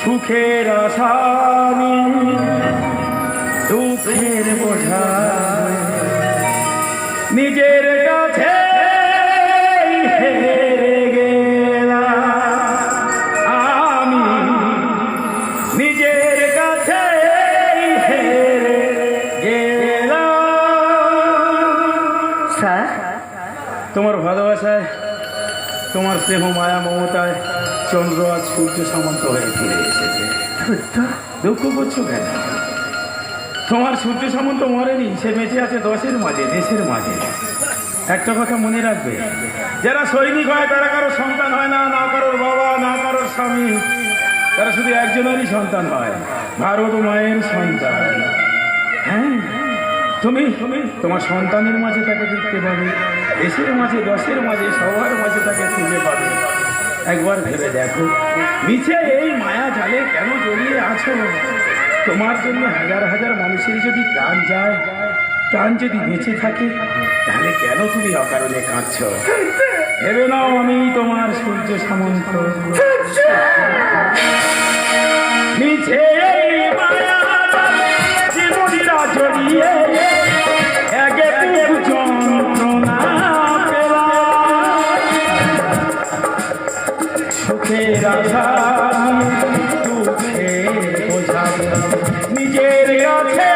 সুখের আসামি দুঃখের বোঝা। নিজের কাছে হেরে গেলাম। আমি নিজের কাছে হেরে গেলাম। স্যার? তোমার ভালোবাসায় তোমার স্নেহ মায়া মমতায় চন্দ্র আজ সূর্য সামন্ত হয়ে ফিরে এসেছে। দুঃখ করছ কেন? তোমার সূর্য সামন্ত মরেনি, সে বেঁচে আছে দশের মাঝে, দেশের মাঝে। একটা কথা মনে রাখবে, যারা সৈনিক হয়, তারা কারও সন্তান হয় না না কারোর বাবা, না কারোর স্বামী। তারা শুধু একজনেরই সন্তান হয়, ভারত মায়ের সন্তান। হ্যাঁ? তুমি তুমি, তোমার সন্তানের মাঝে তাকে দেখতে পাবে, দেশের মাঝে, দশের মাঝে, সবার মাঝে তাকে খুঁজে পাবে। একবার ভেবে দেখো। নিচে এই মায়া জালে কেন জড়িয়ে আছো? তোমার জন্য হাজার হাজার মানুষের যদি প্রাণ যায়, প্রাণ যদি বেঁচে থাকে, তাহলে কেন তুমি অকারণে কাঁদছ? ভেবে নাও আমি তোমার সূর্য সামন্ত। আধাম দুঃখে বোঝাতাম নিজের আছে